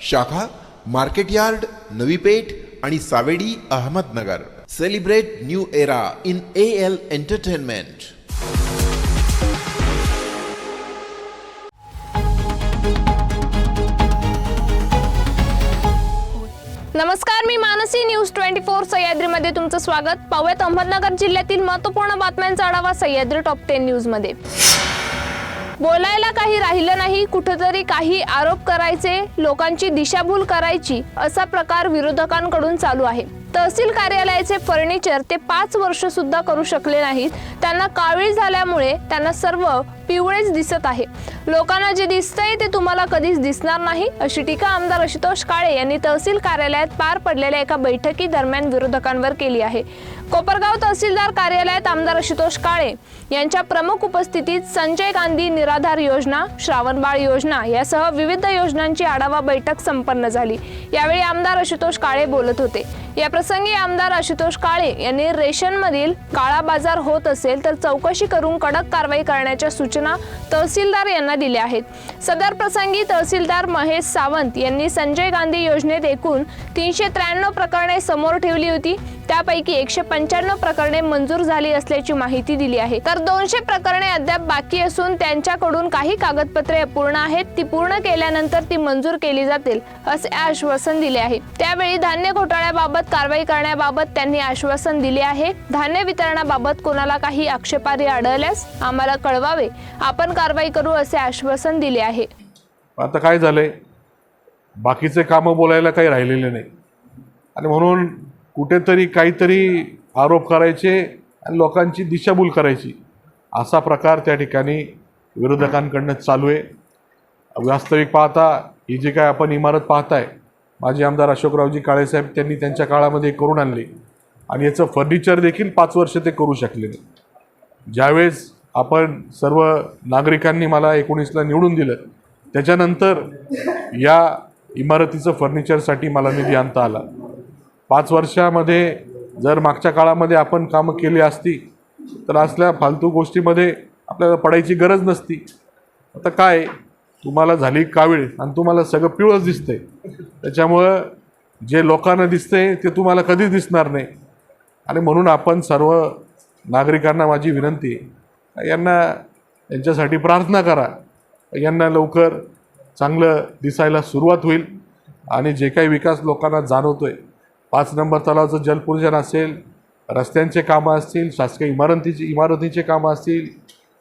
शाखा market yard Navi Peth आणि Savedi Ahmednagar. Celebrate new era in A L entertainment नमस्कार मी मानसी न्यूज ट्वेंटी फोर सह्याद्रीमध्ये तुमचं स्वागत. पाहूयात अहमदनगर जिल्ह्यातील महत्त्वपूर्ण बातम्यांचा आढावा सह्याद्री टॉप टेन न्यूजमध्ये बोलायला काही राहिलं नाही कुठेतरी काही आरोप करायचे लोकांची दिशाभूल करायची असा प्रकार विरोधकांकडून चालू आहे. तहसील कार्यालयाचे फर्निचर ते पाच वर्ष सुद्धा करू शकले नाहीत. त्यांना कावीळ झाल्यामुळे त्यांना सर्व पिवळेच दिसत आहे. लोकांना जे दिसतंय ते तुम्हाला कधीच दिसणार नाही अशी टीका आमदार आशुतोष काळे यांनी तहसील कार्यालयात पार पडलेल्या एका बैठकी दरम्यान विरोधकांवर केली आहे. कोपरगाव तहसीलदार कार्यालयात आमदार आशुतोष काळे यांच्या प्रमुख उपस्थितीत संजय गांधी निराधार योजना श्रावणबाळ योजना यासह विविध योजनांची आढावा बैठक संपन्न झाली. यावेळी आमदार आशुतोष काळे बोलत होते. या प्रसंगी आमदार आशुतोष काळे यांनी रेशनमधील काळा बाजार होत असेल तर चौकशी करून कडक कारवाई करण्याच्या सूचना तहसीलदार यांना दिल्या आहेत. सदर प्रसंगी तहसीलदार महेश सावंत यांनी संजय गांधी योजनेत एकूण तीनशे त्र्याण्णव प्रकरणे समोर ठेवली होती. त्यापैकी एकशे पंच्याण्णव प्रकरणे मंजूर झाली असल्याची माहिती दिली आहे. तर दोनशे प्रकरणे अद्याप बाकी असून त्यांच्याकडून काही कागदपत्रे अपूर्ण आहेत. ती पूर्ण केल्यानंतर ती मंजूर केली जातील असे आश्वासन दिले आहे. त्यावेळी धान्य घोटाळ्याबाबत कारवाई कारवाई करण्याबाबत त्यांनी आश्वासन दिले आहे. धान्य वितरणाबाबत कोणाला काही आक्षेपारी आढळल्यास आम्हाला कळवावे. आपण कारवाई करू असे आश्वासन दिले आहे. आता काय झालंय? बाकीचे कामं बोलायला काही राहिलेले नाही. आणि म्हणून कुठेतरी काहीतरी आरोप करायचे आणि लोकांची दिशाभूल करायची. असा प्रकार त्या ठिकाणी विरोधकांकडनं चालू आहे. वास्तविक पाहता ही जी काय आपण इमारत पाहताय माजी आमदार अशोकरावजी काळेसाहेब त्यांनी त्यांच्या काळामध्ये करून आणले. आणि याचं फर्निचर देखील पाच वर्ष ते करू शकले नाही. ज्यावेळेस आपण सर्व नागरिकांनी मला एकोणीसला निवडून दिलं त्याच्यानंतर या इमारतीचं फर्निचरसाठी मला निधी आणता आला. पाच वर्षामध्ये जर मागच्या काळामध्ये आपण कामं केली असती तर असल्या फालतू गोष्टीमध्ये आपल्याला पडायची गरज नसती. आता काय तुम्हाला झाली कावीळ आणि तुम्हाला सगळं पिवळंच दिसतंय. त्याच्यामुळं जे लोकांना दिसतंय ते तुम्हाला कधीच दिसणार नाही. आणि म्हणून आपण सर्व नागरिकांना माझी विनंती यांना यांच्यासाठी प्रार्थना करा. यांना लवकर चांगलं दिसायला सुरुवात होईल आणि जे काही विकास लोकांना जाणवतो आहे पाच नंबर तलावाचं जलपूर्जन असेल रस्त्यांचे कामं असतील शासकीय इमारतीची इमारतीचे कामं असतील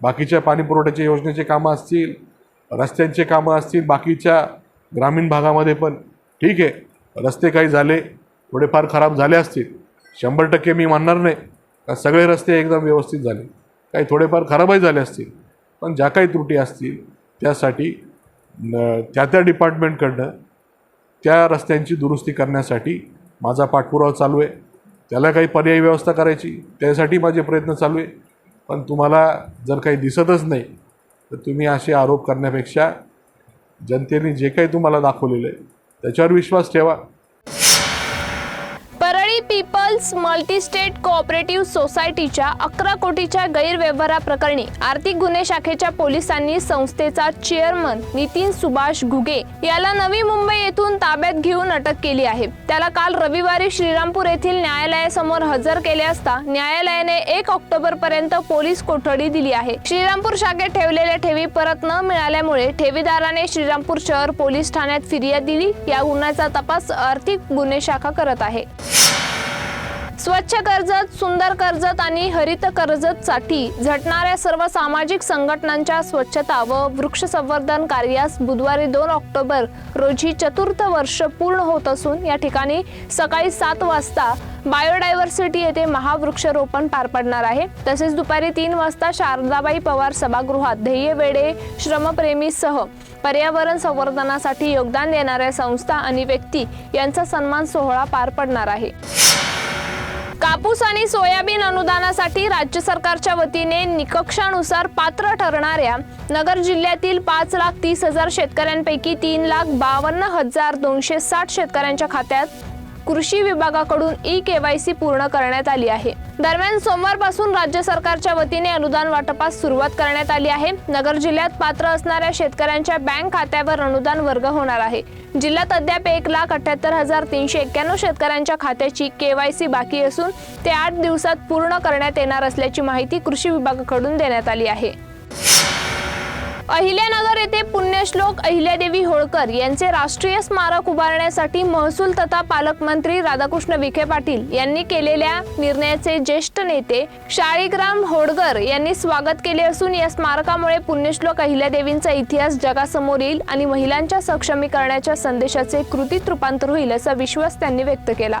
बाकीच्या पाणीपुरवठ्याच्या योजनेचे कामं असतील रस्त्यांचे कामं असतील बाकीच्या ग्रामीण भागामध्ये पण. ठीक आहे रस्ते काही झाले थोडेफार खराब झाले असतील. शंभर टक्के मी मानणार नाही. का सगळे रस्ते एकदम व्यवस्थित झाले. काही थोडेफार खराबही झाले असतील. पण ज्या काही त्रुटी असतील त्यासाठी त्या त्या डिपार्टमेंटकडनं त्या रस्त्यांची दुरुस्ती करण्यासाठी माझा पाठपुरावा चालू आहे. त्याला काही पर्यायी व्यवस्था करायची त्यासाठी माझे प्रयत्न चालू आहे. पण तुम्हाला जर काही दिसतच नाही तर तुम्ही असे आरोप करण्यापेक्षा जनतेने जे काही तुम्हाला दाखवलेलं आहे त्याच्यावर विश्वास ठेवा. पीपल्स मल्टीस्टेट कोऑपरेटिव्ह सोसायटीच्या अकरा कोटीच्या गैरव्यवहाराप्रकरणी आर्थिक गुन्हे शाखेच्या पोलिसांनी संस्थेचा चेअरमन नितीन सुभाष घुगे याला नवी मुंबई येथून ताब्यात घेऊन अटक केली आहे. त्याला काल रविवारी श्रीरामपूर येथील न्यायालयासमोर हजर केले असता न्यायालयाने एक ऑक्टोबर पर्यंत पोलीस कोठडी दिली आहे. श्रीरामपूर शाखेत ठेवलेल्या ठेवी परत न मिळाल्यामुळे ठेवीदाराने श्रीरामपूर शहर पोलीस ठाण्यात फिर्याद दिली. या गुन्ह्याचा तपास आर्थिक गुन्हे शाखा करत आहे. स्वच्छ कर्जत सुंदर कर्जत आणि हरित कर्जतसाठी झटणाऱ्या सर्व सामाजिक संघटनांच्या स्वच्छता व वृक्ष संवर्धन कार्यास बुधवारी दोन ऑक्टोबर रोजी चतुर्थ वर्ष पूर्ण होत असून या ठिकाणी सकाळी सात वाजता बायोडायव्हर्सिटी येथे महावृक्षारोपण पार पडणार आहे. तसेच दुपारी तीन वाजता शारदाबाई पवार सभागृहात ध्येय वेडे श्रमप्रेमीसह पर्यावरण संवर्धनासाठी योगदान देणाऱ्या संस्था आणि व्यक्ती यांचा सन्मान सोहळा पार पडणार आहे. कापूस आणि सोयाबीन अनुदानासाठी राज्य सरकारच्या वतीने निकक्षानुसार पात्र ठरणाऱ्या नगर जिल्ह्यातील पाच लाख तीस हजार शेतकऱ्यांपैकी तीन लाख बावन्न हजार दोनशे साठ शेतकऱ्यांच्या खात्यात कृषी विभागाकडून ई केवायसी पूर्ण करण्यात आली आहे. दरम्यान सोमवारपासून राज्य सरकारच्या वतीने अनुदान वाटपास सुरुवात करण्यात आली आहे. नगर जिल्ह्यात पात्र असणाऱ्या शेतकऱ्यांच्या बँक खात्यावर अनुदान वर्ग होणार आहे. जिल्ह्यात अद्याप एक लाख अठ्याहत्तर हजार तीनशे एक्क्याण्णव शेतकऱ्यांच्या खात्याची केवायसी बाकी असून ते आठ दिवसात पूर्ण करण्यात येणार असल्याची माहिती कृषी विभागाकडून देण्यात आली आहे. अहिल्यानगर येथे पुण्यश्लोक अहिल्यादेवी होळकर यांचे राष्ट्रीय स्मारक उभारण्यासाठी महसूल तथा पालकमंत्री राधाकृष्ण विखे पाटील यांनी केलेल्या निर्णयाचे ज्येष्ठ नेते शाळीग्राम होडगर यांनी स्वागत केले असून या स्मारकामुळे पुण्यश्लोक अहिल्यादेवींचा इतिहास जगासमोर येईल आणि महिलांच्या सक्षमीकरणाच्या संदेशाचे कृतीत रूपांतर होईल असा विश्वास त्यांनी व्यक्त केला.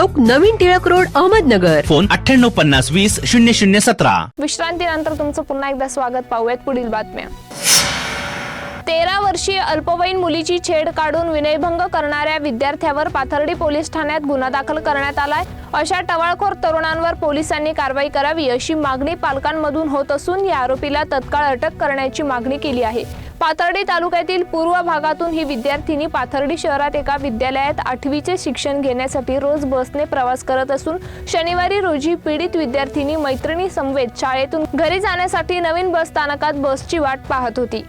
Chowk Navin Tilak road Ahmednagar. Phone अठ्ठ्याण्णव पन्नास वीस शून्य शून्य सतरा. विश्रांतीनंतर तुमचं पुन्हा एकदा स्वागत पाहूयात पुढील बातम्या. तेरा वर्षीय अल्पवयीन मुलीची छेड काढून विनयभंग करणाऱ्या विद्यार्थ्यावर पाथर्डी पोलीस ठाण्यात गुन्हा दाखल करण्यात आलाय. अशा टवाळखोर तरुणांवर पोलिसांनी कारवाई करावी अशी मागणी पालकांमधून होत असून या आरोपीला तत्काळ अटक करण्याची मागणी केली आहे. पाथर्डी तालुक्यातील पूर्व भागातून ही विद्यार्थिनी पाथर्डी शहरात एका विद्यालयात आठवीचे शिक्षण घेण्यासाठी रोज बसने प्रवास करत असून शनिवारी रोजी पीडित विद्यार्थिनी मैत्रिणी समवेत शाळेतून घरी जाण्यासाठी नवीन बस स्थानकात बसची वाट पाहत होती.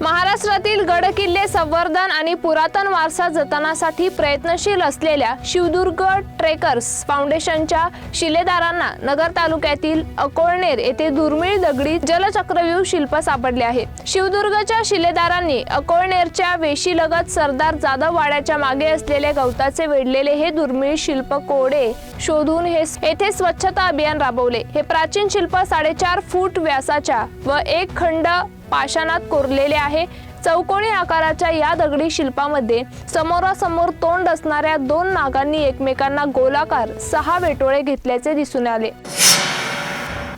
महाराष्ट्रातील गडकिल्ले संवर्धन आणि पुरातन वारसा जतनासाठी प्रयत्नशील असलेल्या शिवदुर्ग ट्रेकर्स फाउंडेशनच्या शिलेदारांना नगर तालुक्यातील अकोळनेर येथे दुर्मिळ दगडी जलचक्रव्यूह शिल्प सापडले आहे. शिवदुर्गच्या शिलेदारांनी अकोळनेरच्या वेशीलगत सरदार जाधव वाड्याच्या मागे असलेले गवताचे वेढलेले हे दुर्मिळ शिल्प कोडे शोधून हे येथे स्वच्छता अभियान राबवले. हे प्राचीन शिल्प साडेचार फूट व्यासाच्या व एक खंड पाषाणात कोरलेले आहे. चौकोनी आकाराच्या या दगडी शिल्पामध्ये समोरासमोर तोंड असणाऱ्या दोन नागांनी एकमेकांना गोलाकार सहा वेटोळे घेतल्याचे दिसून आले.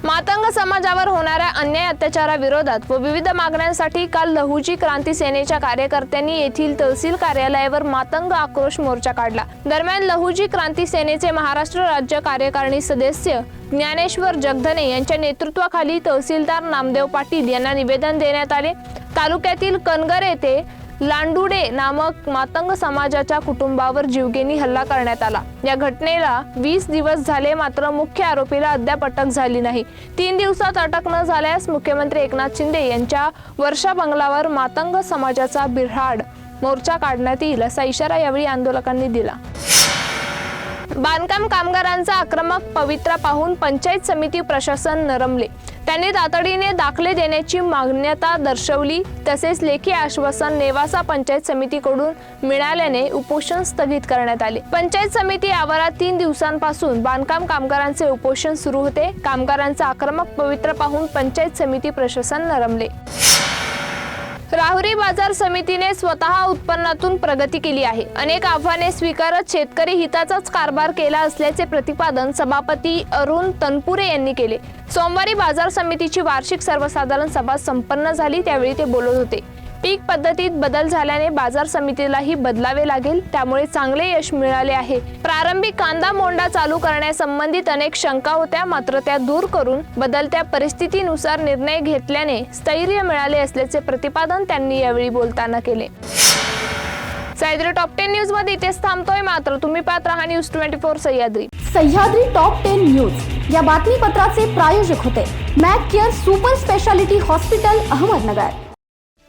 मातंग समाजावर होणाऱ्या अन्याय अत्याचाराविरोधात व विविध मागण्यांसाठी काल लहुजी क्रांती सेनेच्या कार्यकर्त्यांनी येथील तहसील कार्यालयावर मातंग आक्रोश मोर्चा काढला. दरम्यान लहुजी क्रांती सेनेचे महाराष्ट्र राज्य कार्यकारिणी सदस्य ज्ञानेश्वर जगधने यांच्या नेतृत्वाखाली तहसीलदार नामदेव पाटील यांना निवेदन देण्यात आले. तालुक्यातील कनगर येथे लांडुडे नामक मातंग समाजाच्या कुटुंबावर जीवघेणी हल्ला करण्यात आला. या घटनेला वीस दिवस झाले मात्र मुख्य आरोपीला अद्याप अटक झाली नाही. तीन दिवसात अटक न झाल्यास मुख्यमंत्री एकनाथ शिंदे यांच्या वर्षा बंगलावर मातंग समाजाचा बिऱ्हाड मोर्चा काढण्यात येईल असा इशारा यावेळी आंदोलकांनी दिला. बांधकाम कामगारांचा आक्रमक पवित्रा पाहून पंचायत समिती प्रशासन नरमले. त्यांनी तातडीने दाखले देण्याची मान्यता दर्शवली. तसेच लेखी आश्वासन नेवासा पंचायत समितीकडून मिळाल्याने उपोषण स्थगित करण्यात आले. पंचायत समिती आवारात तीन दिवसांपासून बांधकाम कामगारांचे उपोषण सुरू होते. कामगारांचा आक्रमक पवित्र पाहून पंचायत समिती प्रशासन नरमले. राहुरी बाजार समितीने स्वतः उत्पन्नातून प्रगती केली आहे. अनेक आव्हाने स्वीकारत शेतकरी हिताचाच कारभार केला असल्याचे प्रतिपादन सभापती अरुण तनपुरे यांनी केले. सोमवारी बाजार समितीची वार्षिक सर्वसाधारण सभा संपन्न झाली त्यावेळी ते बोलत होते. पीक पद्धतीत बदल झाल्याने बाजार समितीलाही बदलावे लागेल. त्यामुळे चांगले यश मिळाले आहे. प्रारंभी कांदा मोंडा चालू करण्यासंबंधित अनेक शंका होत्या. मात्र त्या दूर करून बदलत्या परिस्थितीनुसार निर्णय घेतल्याने स्थैर्य मिळाले असल्याचे प्रतिपादन त्यांनी यावेळी बोलताना केले. सह्याद्री टॉप टेन न्यूजमध्ये इथेच थांबतोय. मात्र तुम्ही पाहत राहा news twenty four Sahyadri. Sahyadri top ten news. या बातमीपत्राचे प्रायोजक होते. Mac care super speciality hospital Ahmednagar.